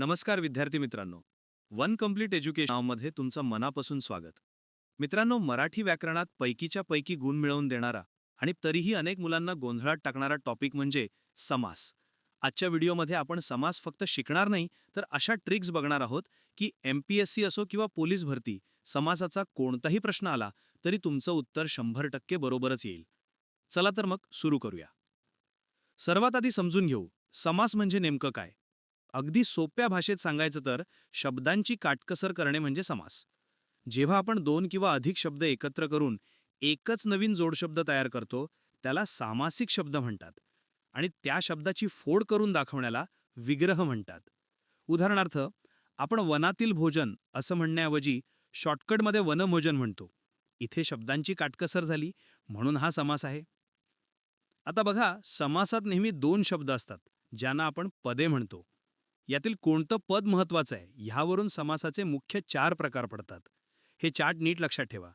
नमस्कार विद्यार्थी मित्रांनो. वन कंप्लीट एज्युकेशनमध्ये तुमचं मनापासून स्वागत. मित्रांनो मराठी व्याकरणात पैकीच्या पैकी गुण मिळवून देणारा आणि तरीही अनेक मुलांना गोंधळात टाकणारा टॉपिक म्हणजे समास. आजच्या व्हिडिओमध्ये आपण समास फक्त शिकणार नाही तर अशा ट्रिक्स बघणार आहोत की एम पी एस सी असो किंवा पोलीस भरती समासाचा कोणताही प्रश्न आला तरी तुमचं उत्तर शंभर टक्के बरोबरच येईल. चला तर मग सुरू करूया. सर्वात आधी समजून घेऊ समास म्हणजे नेमकं काय? अगदी सोप्या भाषेत सांगायचं तर शब्दांची काटकसर करणे म्हणजे समास. जेव्हा आपण दोन किंवा अधिक शब्द एकत्र करून एकच नवीन जोडशब्द तयार करतो त्याला सामासिक शब्द म्हणतात आणि त्या शब्दाची फोड करून दाखवण्याला विग्रह म्हणतात. उदाहरणार्थ आपण वनातील भोजन असं म्हणण्याऐवजी शॉर्टकटमध्ये वनभोजन म्हणतो. इथे शब्दांची काटकसर झाली म्हणून हा समास आहे. आता बघा समासात नेहमी दोन शब्द असतात ज्यांना आपण पदे म्हणतो. यातील कोणतं पद महत्वाचं आहे ह्यावरून समासाचे मुख्य चार प्रकार पडतात. हे चार्ट नीट लक्षात ठेवा.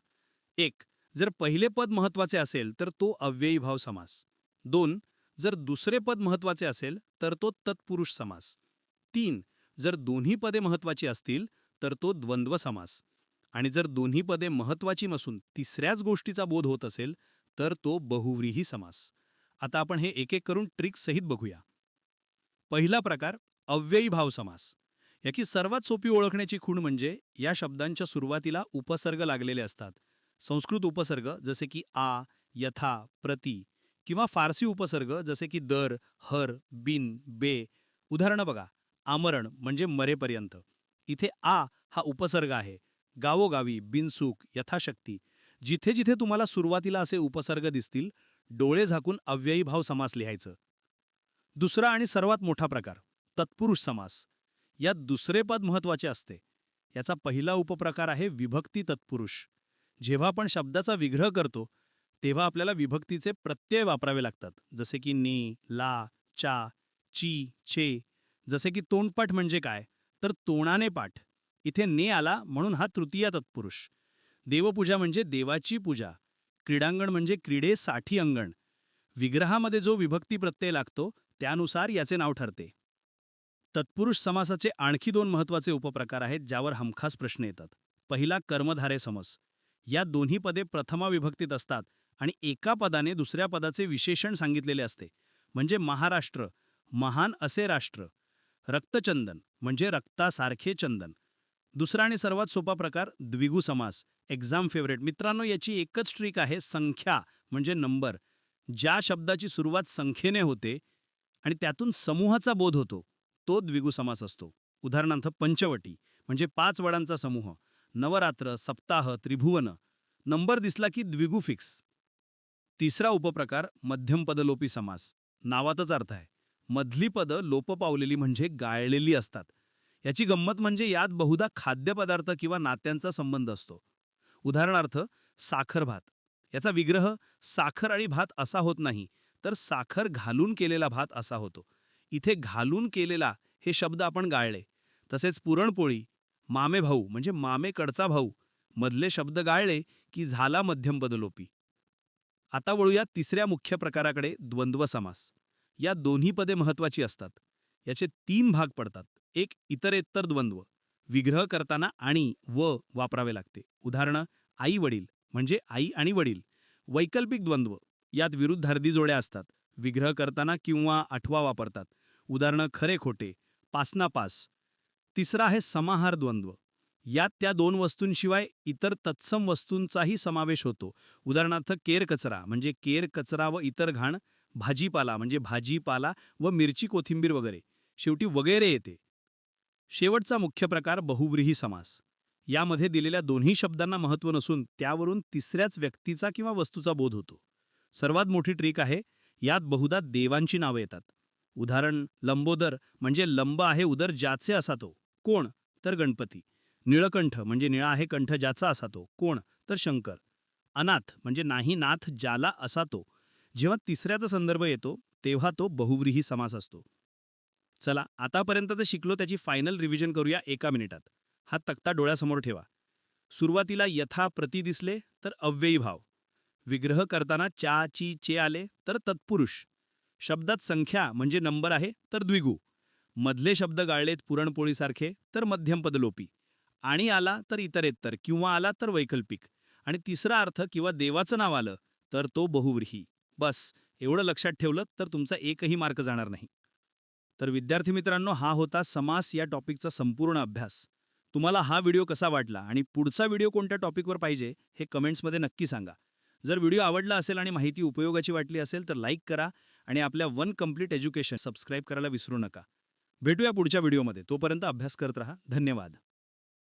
एक जर पहिले पद महत्त्वाचे असेल तर तो अव्ययी भाव समास. दोन जर दुसरे पद महत्त्वाचे असेल तर तो तत्पुरुष समास. तीन जर दोन्ही पदे महत्वाची असतील तर तो द्वंद्व समास. आणि जर दोन्ही पदे महत्वाची नसून तिसऱ्याच गोष्टीचा बोध होत असेल तर तो बहुव्रीही समास. आता आपण हे एक एक करून ट्रिक सहित बघूया. पहिला प्रकार अव्ययी भाव समास. याची सर्वात सोपी ओळखण्याची खूण म्हणजे या शब्दांच्या सुरुवातीला उपसर्ग लागलेले असतात. संस्कृत उपसर्ग जसे की आ यथा प्रति किंवा फारसी उपसर्ग जसे की दर हर बिन बे. उदाहरणं बघा. आमरण म्हणजे मरेपर्यंत. इथे आ हा उपसर्ग आहे. गावोगावी बिनसुख यथाशक्ती. जिथे जिथे तुम्हाला सुरुवातीला असे उपसर्ग दिसतील डोळे झाकून अव्ययी भाव समास लिहायचं. दुसरा आणि सर्वात मोठा प्रकार. तत्पुरुष समास. यात दुसरे पद महत्त्वाचे असते. याचा पहिला उपप्रकार आहे विभक्ती तत्पुरुष. जेव्हा आपण शब्दाचा विग्रह करतो तेव्हा आपल्याला विभक्तीचे प्रत्यय वापरावे लागतात. जसे की ने ला चा ची छे जसे की तोंडपाठ म्हणजे काय? तर तोणाने पाठ. इथे ने आला म्हणून हा तृतीय तत्पुरुष. देवपूजा म्हणजे देवाची पूजा. क्रीडांगण म्हणजे क्रीडेसाठी अंगण. विग्रहामध्ये जो विभक्ती प्रत्यय लागतो त्यानुसार याचे नाव ठरते. तत्पुरुष समासाचे आणखी दोन महत्त्वाचे उपप्रकार आहेत ज्यावर हमखास प्रश्न येतात. पहिला कर्मधारे समस. या दोन्ही पदे प्रथमा विभक्तीत असतात आणि एका पदाने दुसऱ्या पदाचे विशेषण सांगितलेले असते. म्हणजे महाराष्ट्र. महान असे राष्ट्र. रक्तचंदन. म्हणजे रक्तासारखे चंदन. दुसरा आणि सर्वात सोपा प्रकार द्विगु समास. एक्झाम फेवरेट मित्रांनो याची एकच ट्रिक आहे संख्या म्हणजे नंबर ज्या शब्दाची सुरुवात संख्येने होते आणि त्यातून समूहाचा बोध होतो. तो द्विगु समास असतो. उदाहरणार्थ पंचवटी म्हणजे पाच वडांचा समूह नवरात्र सप्ताह त्रिभुवन. नंबर दिसला की द्विगु फिक्स. तिसरा उपप्रकार मध्यमपदलोपी समास. नावातच अर्थ आहे. मधली पदं लोप पावलेली म्हणजे गाळलेली असतात. याची गंमत म्हणजे यात बहुधा खाद्यपदार्थ किंवा नात्यांचा संबंध असतो. उदाहरणार्थ साखर भात. याचा विग्रह साखर आणि भात असा होत नाही तर साखर घालून केलेला भात असा होतो. इथे घालून केलेला हे शब्द आपण गाळले. तसेच पुरणपोळी मामे भाऊ म्हणजे मामेकडचा भाऊ मधले शब्द गाळले की झाला मध्यम बदलोपी. आता वळूया तिसऱ्या मुख्य प्रकाराकडे द्वंद्व समास. या दोन्ही पदे महत्वाची असतात. याचे तीन भाग पडतात. एक इतरेत्तर द्वंद्व. विग्रह करताना आणि व वापरावे लागते. उदाहरणं आई वडील म्हणजे आई आणि वडील. वैकल्पिक द्वंद्व. यात विरुद्धार्धी जोड्या असतात. विग्रह करताना किंवा आठवा वापरतात. उदाहरणं खरे खोटे पासनापास तिसरा आहे समाहार द्वंद्व. यात त्या दोन वस्तूंशिवाय इतर तत्सम वस्तूंचाही समावेश होतो. उदाहरणार्थ केर कचरा म्हणजे केर कचरा व इतर घाण भाजीपाला म्हणजे भाजीपाला व मिरची कोथिंबीर वगैरे. शेवटी वगैरे येते. शेवटचा मुख्य प्रकार बहुव्रीही समास. यामध्ये दिलेल्या दोन्ही शब्दांना महत्त्व नसून त्यावरून तिसऱ्याच व्यक्तीचा किंवा वस्तूचा बोध होतो. सर्वात मोठी ट्रिक आहे यात बहुधा देवांची नावं येतात. उदाहरण लंबोदर म्हणजे लंब आहे उदर ज्याचे असा तो. कोण? तर गणपती. निळकंठ म्हणजे निळा आहे कंठ ज्याचा असा तो. कोण? तर शंकर. अनाथ म्हणजे नाही नाथ ज्याला असा तो. जेव्हा तिसऱ्याचा संदर्भ येतो तेव्हा तो बहुव्रीही समास असतो. चला आतापर्यंत जे शिकलो त्याची फायनल रिव्हिजन करूया एका मिनिटात. हा तक्ता डोळ्यासमोर ठेवा. सुरुवातीला यथा प्रति दिसले तर अव्ययी भाव. विग्रह करताना चा ची चे आले तर तत्पुरुष. शब्दात संख्या म्हणजे नंबर आहे तर द्विगु. मधले शब्द गाळलेत पुरणपोळीसारखे तर मध्यमपदलोपी आणि आला तर इतरेत्तर किंवा आला तर वैकल्पिक. आणि तिसरा अर्थ किंवा देवाचं नाव आलं तर तो बहुव्रीही. बस एवढं लक्षात ठेवलं तर तुमचा एकही मार्क जाणार नाही. तर विद्यार्थी मित्रांनो हा होता समास या टॉपिकचा संपूर्ण अभ्यास. तुम्हाला हा व्हिडिओ कसा वाटला आणि पुढचा व्हिडिओ कोणत्या टॉपिकवर पाहिजे हे कमेंट्समध्ये नक्की सांगा. जर व्हिडिओ आवडला असेल आणि माहिती उपयोगाची वाटली असेल तर लाईक करा आणि आपल्या वन कंप्लीट एज्युकेशन सबस्क्राईब करायला विसरू नका. भेटूया पुढच्या व्हिडिओमध्ये. तोपर्यंत अभ्यास करत राहा. धन्यवाद.